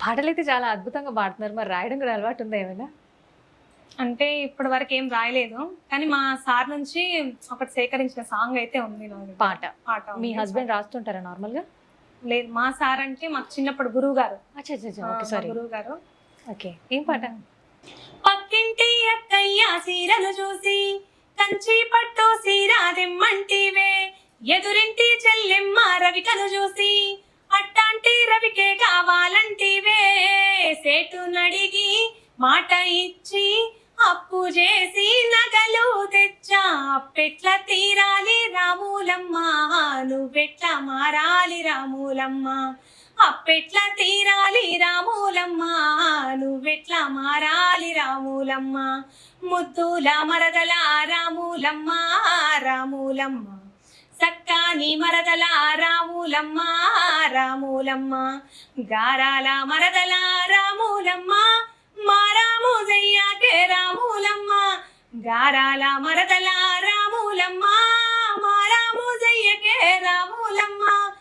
పాటలు అయితే చాలా అద్భుతంగా పాడుతున్నారు. మరి రాయడం కూడా అలవాటు ఉందా ఏమైనా? అంటే ఇప్పటి వరకు ఏం రాయలేదు. కానీ మా సార్ నుంచి ఒకటి సేకరించిన సాంగ్ అయితే ఉంది. పాట. పాట ఉంది. మీ హస్బెండ్ రాస్తుంటారా నార్మల్గా లేదు మా సార్ అంటే మాకు చిన్నప్పుడు గురువు గారు అచ్చా అచ్చా, అచ్చా ఓకే సారీ. గురువు గారు ఓకే ఏం పాట? పక్కింటి అక్కయ్య సీరలు చూసి కంచి పట్టు సీర ఎదురింటి చెల్లెమ్మ రవికను చూసి అట్టాంటి రవికే కావాలంటివే సేటు నడిగి మాట ఇచ్చి అప్పు చేసి నగలు తెచ్చా. అప్పెట్ల తీరాలి రాములమ్మ నువ్వెట్ల మారాలి రాములమ్మ అప్పెట్ల తీరాలి రాములమ్మ నువ్వెట్ల మారాలి రాములమ్మ ముద్దుల మరదల రాములమ్మ రాములమ్మ సక్కాని మరదల రాములమ్మ రాములమ్మ. గారాల మరదల రాములమ్మ. మా రాము జయ్యాకే రాములమ్మ. గారాల మరదల రాములమ్మ. మా రాము జయ్యకే రాములమ్మ.